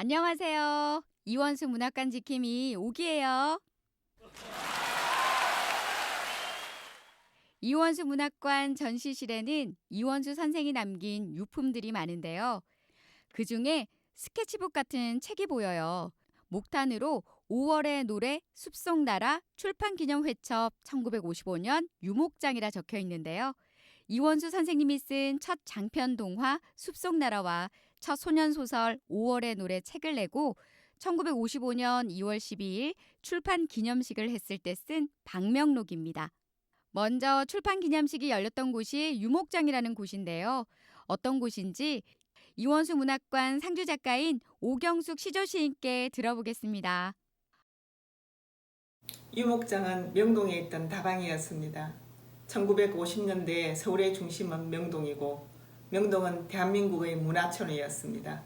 안녕하세요. 이원수 문학관 지킴이 오기예요. 이원수 문학관 전시실에는 이원수 선생이 남긴 유품들이 많은데요. 그 중에 스케치북 같은 책이 보여요. 목탄으로 5월의 노래 숲속나라 출판기념회첩 1955년 유목장이라 적혀 있는데요. 이원수 선생님이 쓴 첫 장편 동화 숲속나라와 첫 소년 소설 5월의 노래 책을 내고 1955년 2월 12일 출판 기념식을 했을 때 쓴 방명록입니다. 먼저 출판 기념식이 열렸던 곳이 유목장이라는 곳인데요. 어떤 곳인지 이원수 문학관 상주 작가인 오경숙 시조 시인께 들어보겠습니다. 유목장은 명동에 있던 다방이었습니다. 1950년대 서울의 중심은 명동이고 명동은 대한민국의 문화촌이었습니다.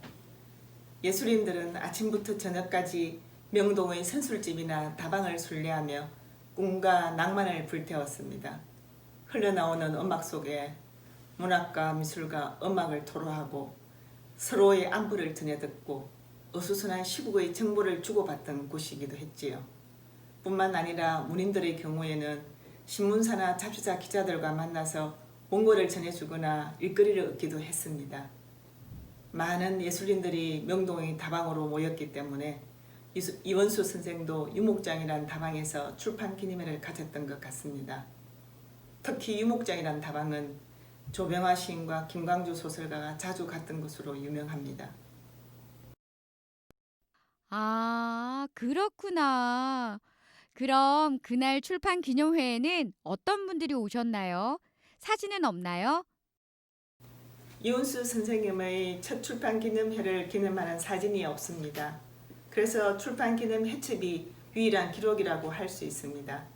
예술인들은 아침부터 저녁까지 명동의 선술집이나 다방을 순례하며 꿈과 낭만을 불태웠습니다. 흘러나오는 음악 속에 문학과 미술과 음악을 토로하고 서로의 안부를 전해듣고 어수선한 시국의 정보를 주고받던 곳이기도 했지요. 뿐만 아니라 문인들의 경우에는 신문사나 잡지사 기자들과 만나서 원고를 전해주거나 일거리를 얻기도 했습니다. 많은 예술인들이 명동의 다방으로 모였기 때문에 이원수 선생도 유목장이란 다방에서 출판 기념회를 가졌던 것 같습니다. 특히 유목장이란 다방은 조병화 시인과 김광주 소설가가 자주 갔던 곳으로 유명합니다. 아, 그렇구나. 그럼 그날 출판 기념회에는 어떤 분들이 오셨나요? 사진은 없나요? 이온수 선생님의 첫 출판 기념회를 기념하는 사진이 없습니다. 그래서 출판 기념 해첩이 유일한 기록이라고 할 수 있습니다.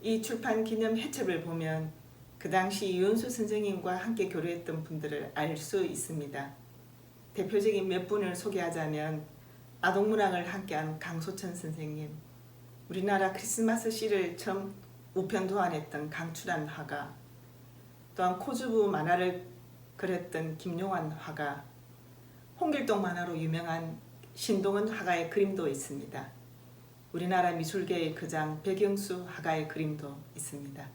이 출판 기념 해첩을 보면 그 당시 이온수 선생님과 함께 교류했던 분들을 알 수 있습니다. 대표적인 몇 분을 소개하자면 아동문학을 함께한 강소천 선생님, 우리나라 크리스마스 시를 처음 우편 도안했던 강추란 화가, 또한 코주부 만화를 그렸던 김용환 화가, 홍길동 만화로 유명한 신동은 화가의 그림도 있습니다. 우리나라 미술계의 거장 백영수 화가의 그림도 있습니다.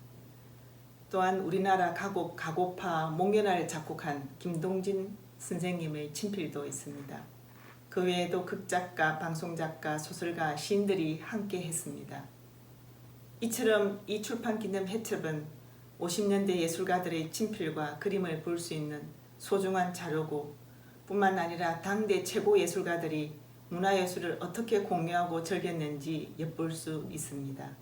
또한 우리나라 가곡 가곡파 목련화를 작곡한 김동진 선생님의 친필도 있습니다. 그 외에도 극작가, 방송작가, 소설가, 시인들이 함께 했습니다. 이처럼 이 출판 기념 해첩은 50년대 예술가들의 친필과 그림을 볼 수 있는 소중한 자료고 뿐만 아니라 당대 최고 예술가들이 문화예술을 어떻게 공유하고 즐겼는지 엿볼 수 있습니다.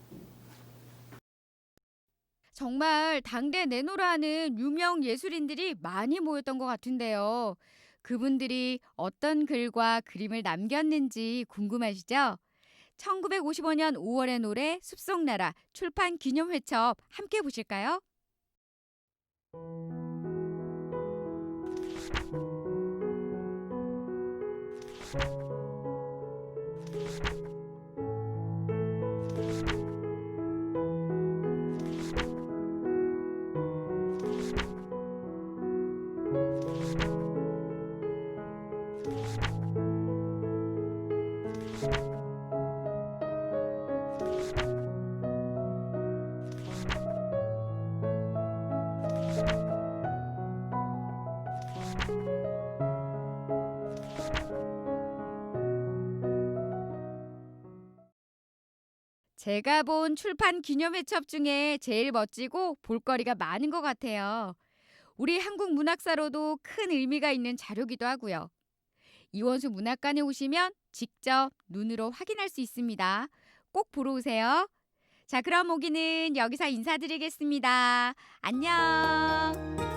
정말 당대 내노라는 유명 예술인들이 많이 모였던 것 같은데요. 그분들이 어떤 글과 그림을 남겼는지 궁금하시죠? 1955년 5월의 노래 숲속나라 출판 기념회첩 함께 보실까요? 제가 본 출판 기념 회첩 중에 제일 멋지고 볼거리가 많은 것 같아요. 우리 한국 문학사로도 큰 의미가 있는 자료기도 하고요. 이원수 문학관에 오시면 직접 눈으로 확인할 수 있습니다. 꼭 보러 오세요. 자, 그럼 오기는 여기서 인사드리겠습니다. 안녕.